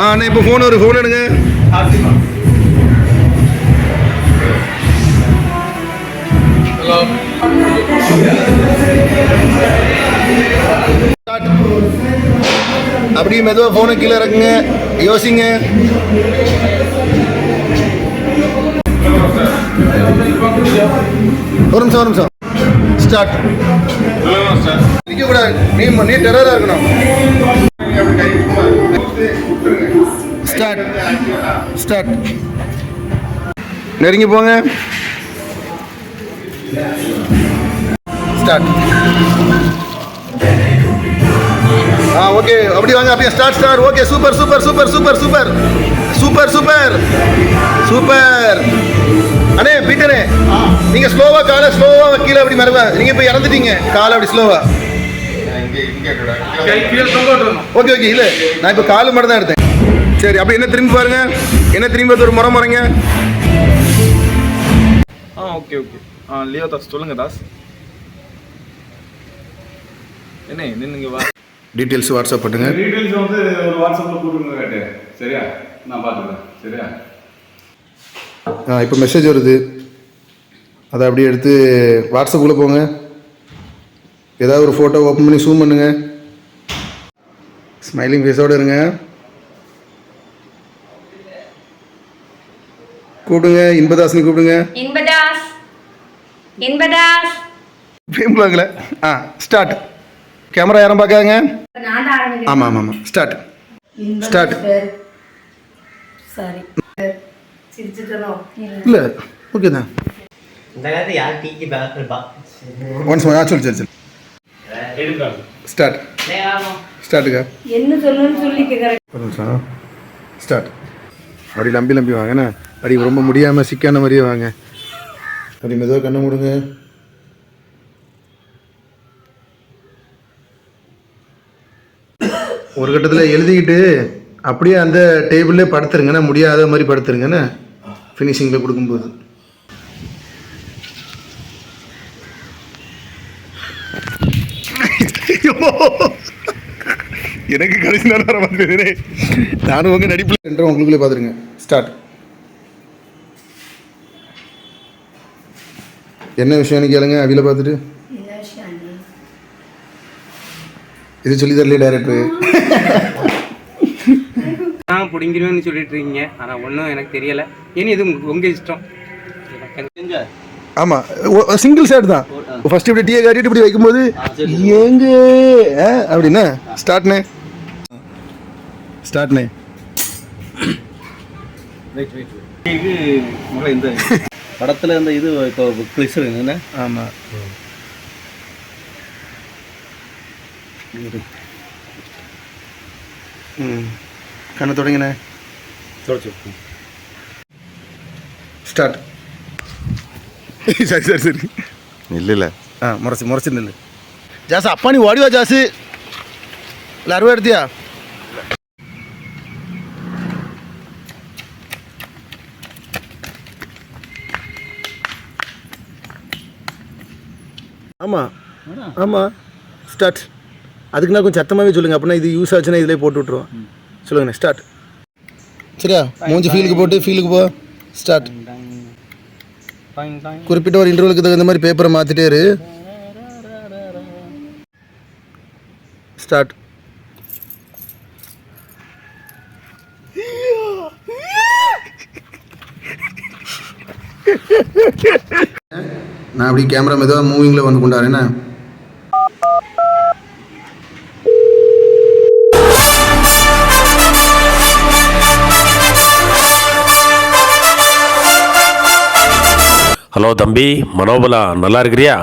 ஆ அண்ணா இப்போ ஃபோன் ஒரு ஃபோன் எடுங்க. ஹலோ அப்படியே மெதுவாக ஃபோனை கீழே இறக்குங்க. யோசிங்க. ஒரு நிமிஷம் ஒரு நிமிஷம். ஸ்டார்ட் நிற்கக்கூடாது நீ நீ டெரராக இருக்கணும். ஸ்டார்ட் ஸ்டார்ட் நெருங்கி போங்க. ஸ்டார்ட் ஆ ஓகே அப்படி வாங்க அப்படியே start start okay super super super super super super super super அண்ணே பீட்டரே நீங்க ஸ்லோவா காலை ஸ்லோவா கீழே அப்படி மறவா. நீங்க இப்போ இறந்துட்டீங்க. காலை அப்படி ஸ்லோவா ஓகே ஓகே இல்லை நான் இப்போ காலு மட்டும் தான் எடுத்தேன். சரி அப்படி என்ன திரும்பி பாருங்க. என்ன திரும்பி வந்து ஒரு முறை முறைங்க. ஆ ஓகே ஓகே. ஆ லியோ தாஸ் சொல்லுங்க தாஸ். என்ன நின்னுங்க வா. டீட்டெயில்ஸ் வாட்ஸ்அப் பண்ணுங்க. டீட்டெயில்ஸ் வந்து ஒரு வாட்ஸ்அப்பில் போட்டுருங்க கேட்டு. சரியா? நான் பார்த்துக்கிறேன். சரியா? ஆ இப்போ மெசேஜ் வருது. அதை அப்படியே எடுத்து வாட்ஸ்அப்புக்குள்ளே போங்க. ஏதாவது ஒரு ஃபோட்டோ ஓப்பன் பண்ணி ஜூம் பண்ணுங்க. ஸ்மைலிங் ஃபேஸோடு இருங்க. கூப்பிடுங்க இன்பதாசனி கூப்பிடுங்க. இன்பதாஸ் இன்பதாஸ். பேம்பலாங்களே ஆ ஸ்டார்ட் கேமரா யாரும் பார்க்காங்க நான் தான் ஆரம்பிக்கிறேன். ஆமாம் ஆமாம் ஆமாம் ஸ்டார்ட் ஸ்டார்ட் சாரி இல்லை ஓகே தான். இந்த காலத்து யார் டீக்கு பா? ஒன்ஸ் ஆ சொல்லு சரி ஸ்டார்ட் ஸ்டார்ட்டுக்கா என்ன சொல்லணும்னு சொல்லி கேட்குறேன் ஸ்டார்ட் அப்படி லம்பி லம்பி வாங்கண்ணே அப்படி ரொம்ப முடியாமல் சிக்கான மாதிரியே வாங்க. அப்படி மெதுவாக கண்ணை மூடுங்க. ஒரு கட்டத்தில் எழுதிக்கிட்டு அப்படியே அந்த டேபிள்லே படுத்துருங்கண்ணே முடியாத மாதிரி படுத்துருங்கண்ணே. ஃபினிஷிங்கில் கொடுக்கும்போது. எனக்கு கடைசி நேரம் நானும் உங்க நடிப்பில் என்ற உங்களுக்குள்ளே பார்த்துருங்க. ஸ்டார்ட் என்ன விஷயம்னு கேளுங்க அவில பார்த்துட்டு. என்ன விஷயம் அண்ணி? இது சொல்லி தரலையே டேரக்டர் நான் பிடிங்கிருவேன்னு சொல்லிட்டு இருக்கீங்க. ஆனால் ஒன்றும் எனக்கு தெரியலை. இனி இது உங்கள் இஷ்டம். ஆமாம் சிங்கிள் ஷாட் தான். ஃபர்ஸ்ட் இப்படி டீயை காட்டிட்டு இப்படி வைக்கும்போது எங்க ஆ, அப்படின்னா ஸ்டார்ட்னே ஸ்டார்ட்னே வெயிட் வெயிட் இது முதல்ல இந்த படத்தில் இந்த இது இப்போ கிளிஸருங்க என்ன? ஆமாம் ம். கண்ணை தொடங்கினே. ஸ்டார்ட். சரி சரி சரி. இல்ல ஆ முறைச்சு முறைச்சு நில்லு. ஜாசு அப்பா நீ ஓடிவா ஜாசு? இல்லை எடுத்தியா? ஆமாம் ஆமாம் ஸ்டார்ட் அதுக்கு நான் கொஞ்சம் சத்தமாகவே சொல்லுங்கள் அப்படின்னா இது யூஸ் ஆச்சுன்னா இதிலே போட்டு விட்ருவோம் சொல்லுங்கண்ணே ஸ்டார்ட் சரியா? மூஞ்சி ஃபீலுக்கு போட்டு ஃபீலுக்கு போ. ஸ்டார்ட் குறிப்பிட்ட ஒரு இன்டர்வலுக்கு தகுந்த மாதிரி பேப்பரை மாற்றிட்டே இரு. ஸ்டார்ட் நான் அப்படி கேமரா மெதுவாக மூவிங்கில் வந்து கொண்டாடுறேன்னா ஹலோ தம்பி மனோபலா நல்லா இருக்கிறியா?